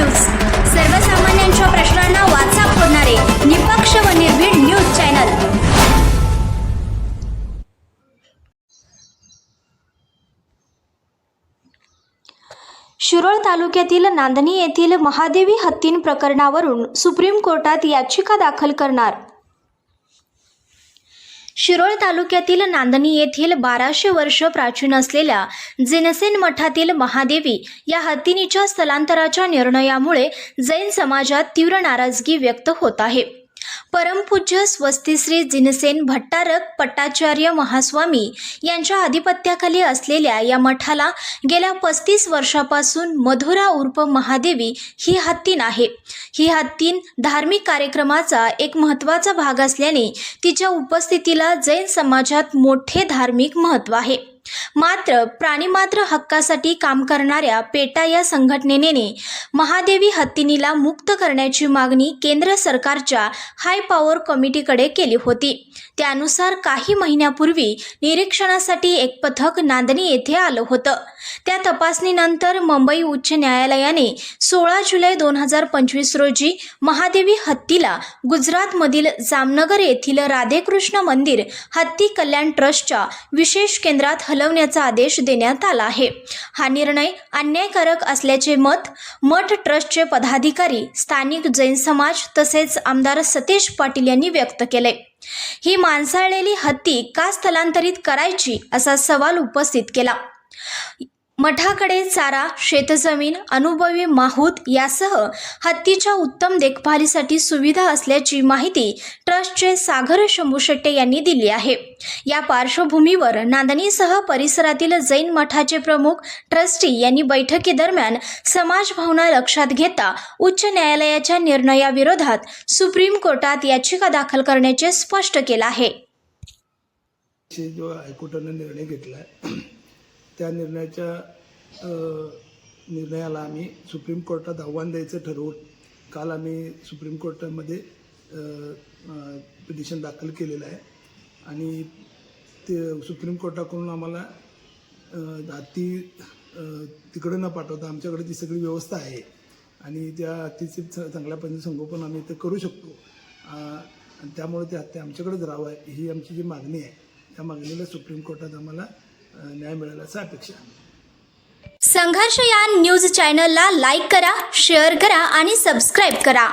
News. सर्वसामान्यांच्या प्रश्नांना वाचा फोडणारे निपक्ष व निर्भीड न्यूज चॅनल. शिरोळ तालुक्यातील नांदणी येथील महादेवी हत्तीन प्रकरणावरून सुप्रीम कोर्टात याचिका दाखल करणार. शिरोळ तालुक्यातील नांदणी येथील बाराशे वर्ष प्राचीन असलेल्या जिनसेन मठातील महादेवी या हत्तीनीच्या स्थलांतराच्या निर्णयामुळे जैन समाजात तीव्र नाराजगी व्यक्त होत आहे. परमपूज्य स्वस्तिश्री जिनसेन भट्टारक पट्टाचार्य महास्वामी यांच्या आधिपत्याखाली असलेल्या या मठाला गेल्या पस्तीस वर्षापासून मधुरा उर्फ महादेवी ही हत्तीन आहे ही हत्तीन धार्मिक कार्यक्रमाचा एक महत्त्वाचा भाग असल्याने तिच्या उपस्थितीला जैन समाजात मोठे धार्मिक महत्त्व आहे. मात्र प्राणीमात्र हक्कासाठी काम करणाऱ्या पेटा या संघटनेने महादेवी हत्तीनीला मुक्त करण्याची मागणी केंद्र सरकारच्या हाय पॉवर कमिटीकडे केली होती. त्यानुसार काही महिन्यापूर्वी निरीक्षणासाठी एक पथक नांदणी येथे आलं होतं. त्या तपासणीनंतर मुंबई उच्च न्यायालयाने सोळा जुलै दोन हजार पंचवीस रोजी महादेवी हत्तीला गुजरातमधील जामनगर येथील राधेकृष्ण मंदिर हत्ती कल्याण ट्रस्टच्या विशेष केंद्रात हलवण्याचा आदेश देण्यात आला आहे. हा निर्णय अन्यायकारक असल्याचे मत मठ ट्रस्टचे पदाधिकारी स्थानिक जैन समाज तसेच आमदार सतीश पाटील यांनी व्यक्त केले. ही माणसाळलेली हत्ती का स्थलांतरित करायची असा सवाल उपस्थित केला. मठाकडे चारा शेतजमीन अनुभवी माहूत यासह हत्तीच्या उत्तम देखभालीसाठी सुविधा असल्याची माहिती ट्रस्टचे सागर शंभू शेट्टे यांनी दिली आहे. या पार्श्वभूमीवर नांदणीसह परिसरातील जैन मठाचे प्रमुख ट्रस्टी यांनी बैठकीदरम्यान समाजभावना लक्षात घेता उच्च न्यायालयाच्या निर्णयाविरोधात सुप्रीम कोर्टात याचिका दाखल करण्याचे स्पष्ट केलं आहे. जो हायकोर्टानं निर्णय घेतला आहे त्या निर्णयाच्या निर्णयाला आम्ही सुप्रीम कोर्टात आव्हान द्यायचं ठरवून काल आम्ही सुप्रीम कोर्टामध्ये पिटिशन दाखल केलेलं आहे. आणि ते सुप्रीम कोर्टाकडून आम्हाला हत्ती तिकडं न पाठवता आमच्याकडे ती सगळी व्यवस्था आहे. आणि त्या हत्तीचे चांगल्या पद्धतीने संगोपन आम्ही ते करू शकतो. आणि त्यामुळे ते हत्ती आमच्याकडेच राहावं ही आमची जी मागणी आहे. त्या मागणीला सुप्रीम कोर्टात आम्हाला न्याय मिळायला असं अपेक्षा संघर्ष या न्यूज चॅनलला लाईक करा शेअर करा आणि सबस्क्राईब करा.